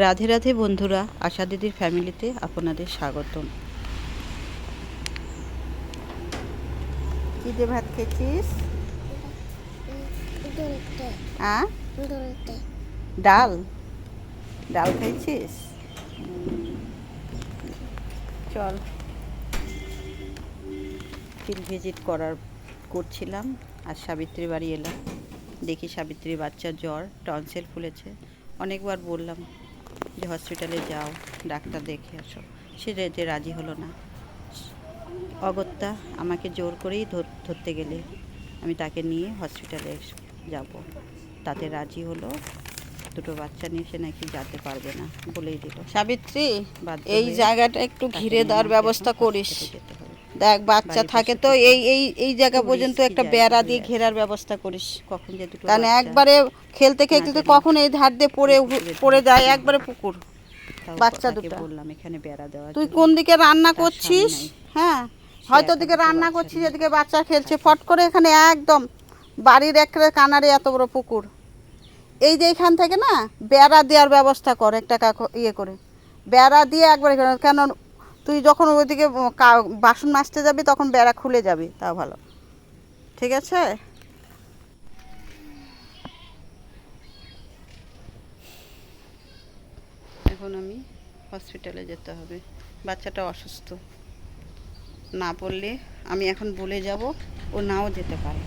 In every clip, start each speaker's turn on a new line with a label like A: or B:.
A: রাধে রাধে বন্ধুরা আশা দিদির ফ্যামিলিতে আপনাদের স্বাগতম। কি ভাত খেয়েছিস? ডাল? ডাল খেয়েছিস চল। ফিল্ড ভিজিট করার করছিলাম আর সাবিত্রী বাড়ি এলাম। দেখি সাবিত্রী বাচ্চার জ্বর টনসেল ফুলেছে। অনেকবার বললাম যে হসপিটালে যাও ডাক্তার দেখে আসো। সে যেতে রাজি হলো না। অগত্যা আমাকে জোর করেই ধরতে গেলে। আমি তাকে নিয়ে হসপিটালে যাব। তাতে রাজি হলো। দুটো বাচ্চা নিয়ে সে নাকি যেতে পারবে না বলেই দিল।
B: সাবিত্রী এই জায়গাটা একটু ঘিরে দেওয়ার ব্যবস্থা করিস।
A: যেতে হবে।
B: দেখ বাচ্চা থাকে তো এই এই এই জায়গা পর্যন্ত একটা বেড়া দিয়ে ঘেরার ব্যবস্থা করিস
A: কখন যে দুটো
B: কারণ একবারে খেলতে খেলতে কখন এই ধার দিয়ে পড়ে পড়ে যায়। একবারে পুকুর বাচ্চা দুটো।
A: বললাম এখানে বেড়া দেওয়া
B: তুই কোন দিকে রান্না করছিস? হ্যাঁ হয়তো ওদিকে রান্না করছিস এদিকে বাচ্চা খেলছে ফট করে এখানে একদম বাড়ির একেবারে কানারে এত বড় পুকুর। এই যে এখান থেকে না বেড়া দেওয়ার ব্যবস্থা কর একটা কাক- ইয়ে করে। বেড়া দিয়ে একবারে কেন তুই যখন ওইদিকে বাসন মাজতে যাবি তখন বেড়া খুলে যাবি তা ভালো। ঠিক আছে?
A: এখন আমি হসপিটালে যেতে হবে। বাচ্চাটা অসুস্থ। না পড়লে আমি এখন বলে যাব ও নাও যেতে পারে।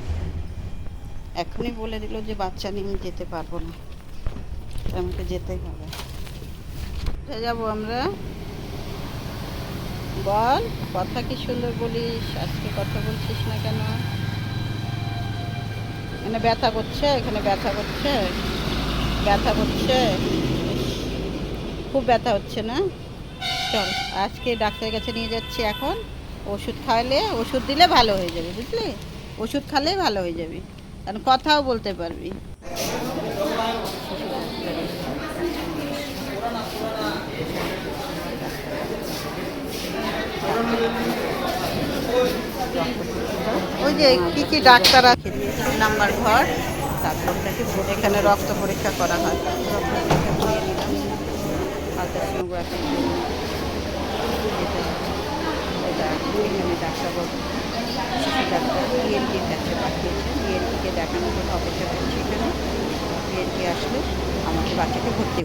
A: এখনই বলে দিল যে বাচ্চা নিয়ে আমি যেতে পারব না। আমাকে যেতেই হবে। যাব আমরা। বল, কথা কি সুন্দর বলিস, আজকে কথা বলছিস না কেন? এখানে ব্যথা করছে, এখানে ব্যথা করছে ব্যথা করছে। খুব ব্যথা হচ্ছে না? চল, আজকে ডাক্তারের কাছে নিয়ে যাচ্ছি এখন। ওষুধ খাওয়ালে ওষুধ দিলে ভালো হয়ে যাবে, বুঝলি? ওষুধ খালে ভালো হয়ে যাবে, কারণ কথাও বলতে পারবি।
B: ওই যে কি কি ডাক্তার আছে?
A: নাম্বার ঘর, তারপর ভোট
B: এখানে রক্ত পরীক্ষা করা হয়।
A: রক্ত পরীক্ষা করিয়ে নিলাম আলট্রাসোনোগ্রাফি এখানে ডাক্তারবাবু ডাক্তার ইএনটির কাছে পাঠিয়েছেন ইএনটিকে দেখানোর জন্য অপেক্ষা করছি এখানে ইএনটি আসলে আমাকে বাচ্চাকে ভর্তি